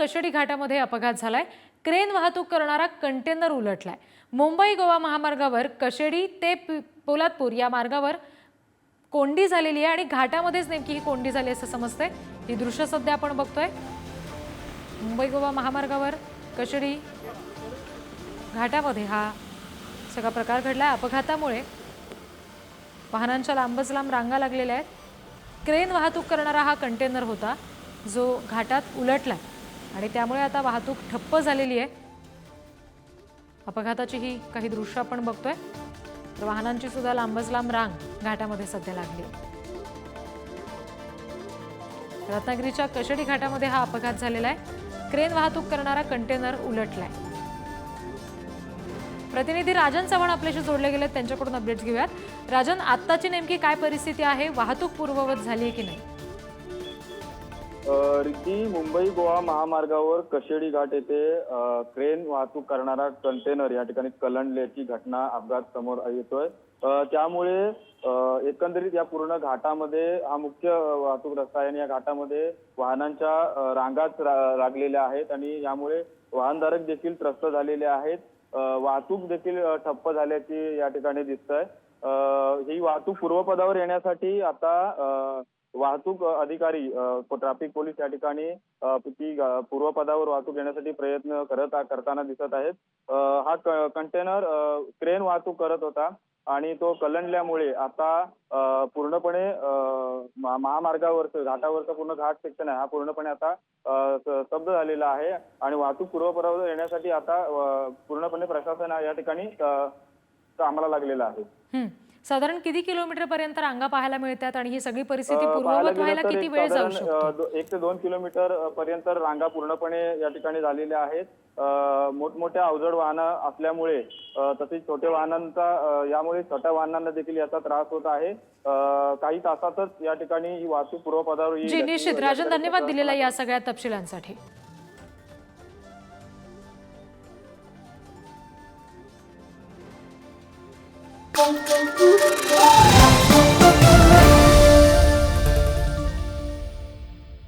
कशेडी घाटामध्ये अपघात झालाय. क्रेन वाहतूक करणारा कंटेनर उलटलाय. मुंबई गोवा महामार्गावर कशेडी ते पोलादपूर या मार्गावर कोंडी झालेली आहे आणि घाटामध्येच नेमकी ही कोंडी झाली असं समजतंय. ही दृश्य सध्या आपण बघतोय. मुंबई गोवा महामार्गावर कशेडी घाटामध्ये हा सगळा प्रकार घडला अपघातामुळे वाहनांच्या लांबच लांब रांगा लागलेल्या आहेत. क्रेन वाहतूक करणारा हा कंटेनर होता जो घाटात उलटलाय. आणि त्यामुळे आता वाहतूक ठप्प झालेली आहे. अपघाताची ही काही दृश्य आपण बघतोय. तर वाहनांची सुद्धा लांबच लांब रांग घाटामध्ये सध्या लागली रत्नागिरीच्या कशेडी घाटामध्ये हा अपघात झालेला आहे. क्रेन वाहतूक करणारा कंटेनर उलटलाय. प्रतिनिधी राजन चव्हाण आपल्याशी जोडले गेलेत त्यांच्याकडून अपडेट्स घेऊयात. राजन आत्ताची नेमकी काय परिस्थिती आहे? वाहतूक पूर्ववत झाली आहे की नाही? अ, रिद्धी मुंबई गोवा महामार्गावर कशेडी घाट येथे क्रेन वाहतूक करणारा कंटेनर या ठिकाणी कलंडल्याची घटना अपघात समोर येतोय. त्यामुळे एकंदरीत या पूर्ण घाटामध्ये हा मुख्य वाहतूक रस्ता आहे आणि या घाटामध्ये वाहनांच्या रांगाच लागलेल्या आहेत आणि यामुळे वाहनधारक देखील त्रस्त झालेले आहेत. वाहतूक देखील ठप्प झाल्याची या ठिकाणी दिसतंय. आहे ही वाहतूक पूर्वपदावर येण्यासाठी आता वाहतूक अधिकारी ट्रॅफिक पोलीस या ठिकाणी ती पूर्वपदावर वाहतूक येण्यासाठी प्रयत्न करत करताना दिसत आहेत. हा कंटेनर क्रेन वाहतूक करत होता आणि तो कलंडल्यामुळे आता पूर्णपणे महामार्गावरचं घाटावरचं पूर्ण घाट सेक्शन आहे. हा पूर्णपणे आता स्तब्ध झालेला आहे आणि वाहतूक पूर्वपदावर येण्यासाठी आता पूर्णपणे प्रशासन या ठिकाणी कामाला लागलेलं आहे. साधारण किती किलोमीटर पर्यंत रांगा पाहायला मिळतात आणि ही सगळी परिस्थिती पूर्ववत व्हायला किती वेळ जाऊ शकतो? एक ते दोन किलोमीटर पर्यंत रांगा पूर्णपणे या ठिकाणी झालेल्या आहेत. मोठमोठ्या अवजड वाहनं असल्यामुळे तसेच छोट्या वाहनांचा यामुळे छोट्या वाहनांना देखील याचा त्रास होत आहे. काही तासातच या ठिकाणी ही वाहतूक पूर्वपदावर निश्चित. राजन धन्यवाद दिलेला या सगळ्या तपशिलांसाठी. Oh, oh, oh, oh.